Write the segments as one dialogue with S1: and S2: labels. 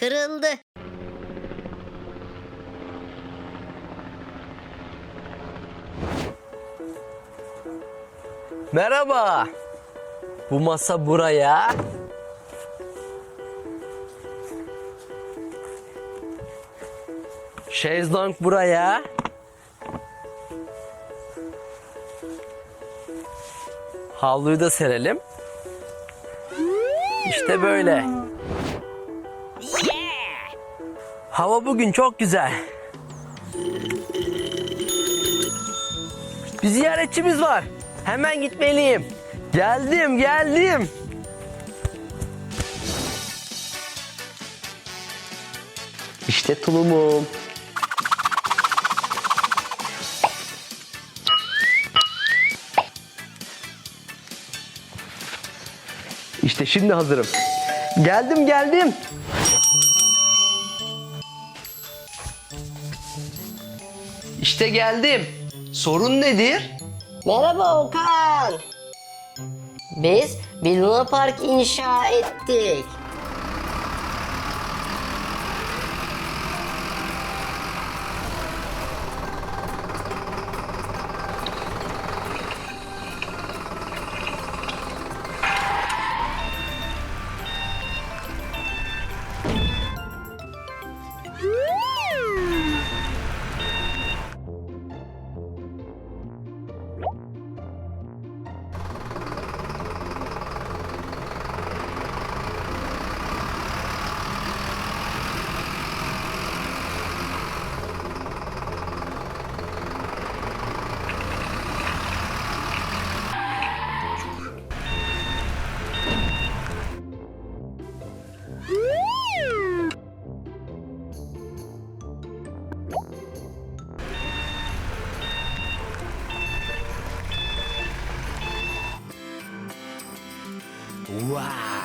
S1: kırıldı.
S2: Merhaba. Bu masa buraya. Şezlong buraya. Havluyu da serelim. İşte böyle. Hava bugün çok güzel. Bir ziyaretçimiz var. Hemen gitmeliyim. Geldim, geldim. İşte tulumum. İşte şimdi hazırım. Geldim, geldim. İşte geldim. Sorun nedir?
S1: Merhaba Okan. Biz bir Luna Park inşa ettik.
S2: Wow.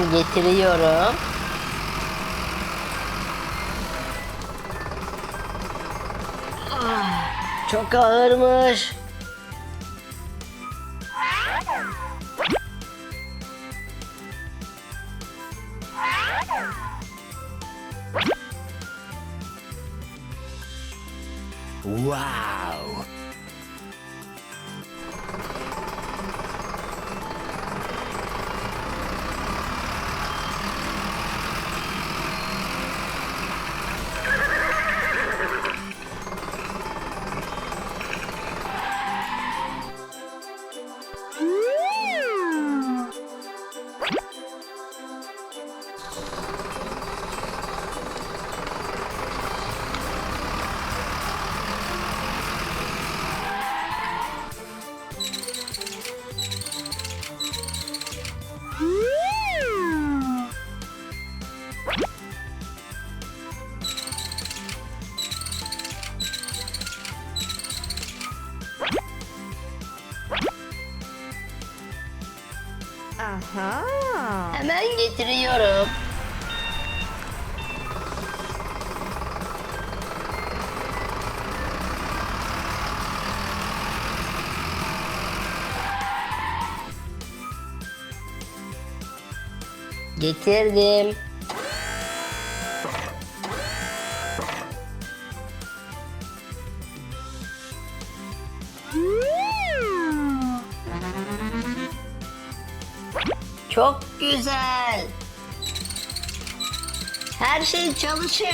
S1: Hemen getiriyorum. Ah, Çok ağırmış.
S2: Wow.
S1: Hemen getiriyorum. Getirdim. Çok güzel. Her şey çalışıyor.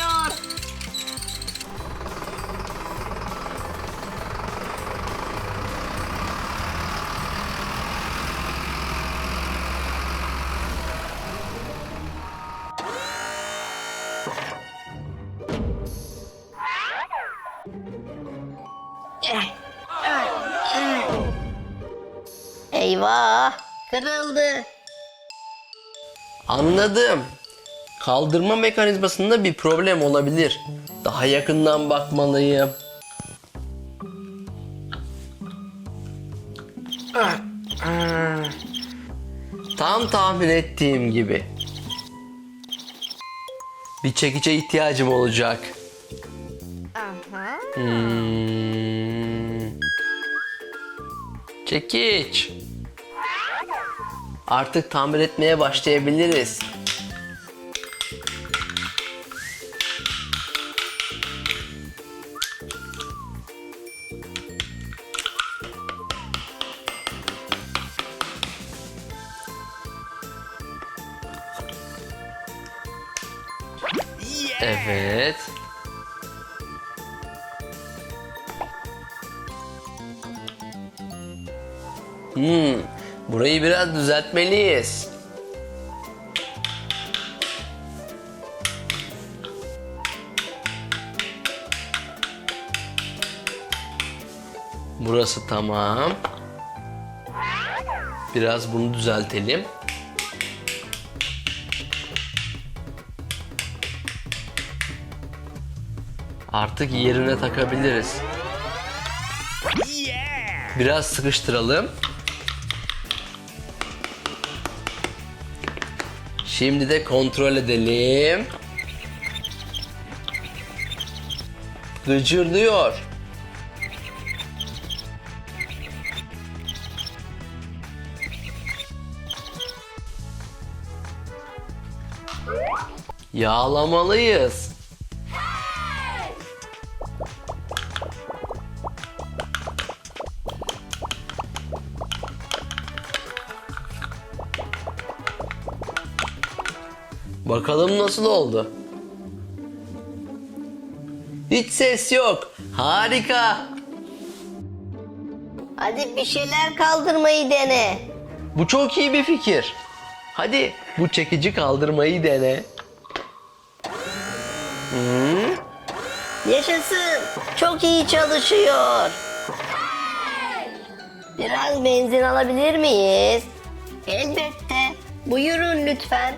S1: Eyvah, kırıldı.
S2: Anladım. Kaldırma mekanizmasında bir problem olabilir. Daha yakından bakmalıyım. Tam tahmin ettiğim gibi. Bir çekice ihtiyacım olacak. Hmm. Çekiç. Artık tamir etmeye başlayabiliriz. Evet. Hmm, burayı biraz düzeltmeliyiz. Burası tamam. Biraz bunu düzeltelim. Artık yerine takabiliriz. Biraz sıkıştıralım. Şimdi de kontrol edelim. Gıcırdıyor. Yağlamalıyız. Bakalım nasıl oldu? Hiç ses yok. Harika.
S1: Hadi bir şeyler kaldırmayı dene.
S2: Bu çok iyi bir fikir. Hadi bu çekici kaldırmayı dene.
S1: Yaşasın. Çok iyi çalışıyor. Biraz benzin alabilir miyiz? Elbette. Buyurun lütfen.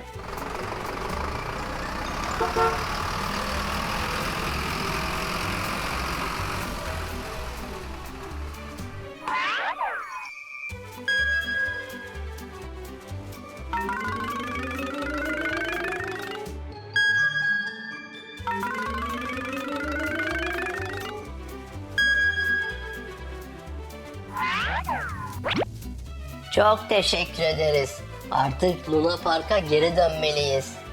S1: Çok teşekkür ederiz. Artık Luna Park'a geri dönmeliyiz.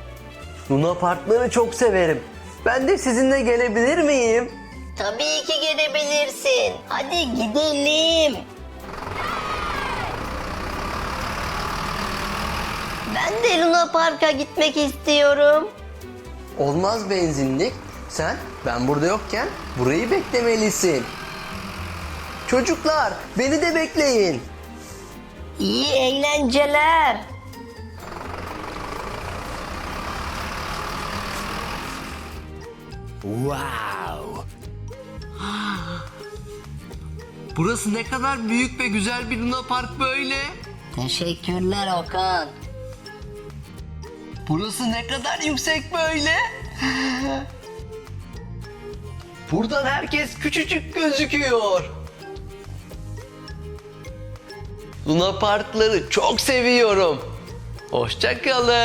S2: Luna Parkları çok severim. Ben de sizinle gelebilir miyim?
S1: Tabii ki gelebilirsin. Hadi gidelim. Ben de Luna Park'a gitmek istiyorum.
S2: Olmaz benzinlik. Sen ben burada yokken burayı beklemelisin. Çocuklar beni de bekleyin.
S1: İyi eğlenceler.
S2: Wow. Burası ne kadar büyük ve güzel bir Luna Park böyle.
S1: Teşekkürler Okan.
S2: Burası ne kadar yüksek böyle. Buradan herkes küçücük gözüküyor. Luna Parkları çok seviyorum. Hoşçakalın.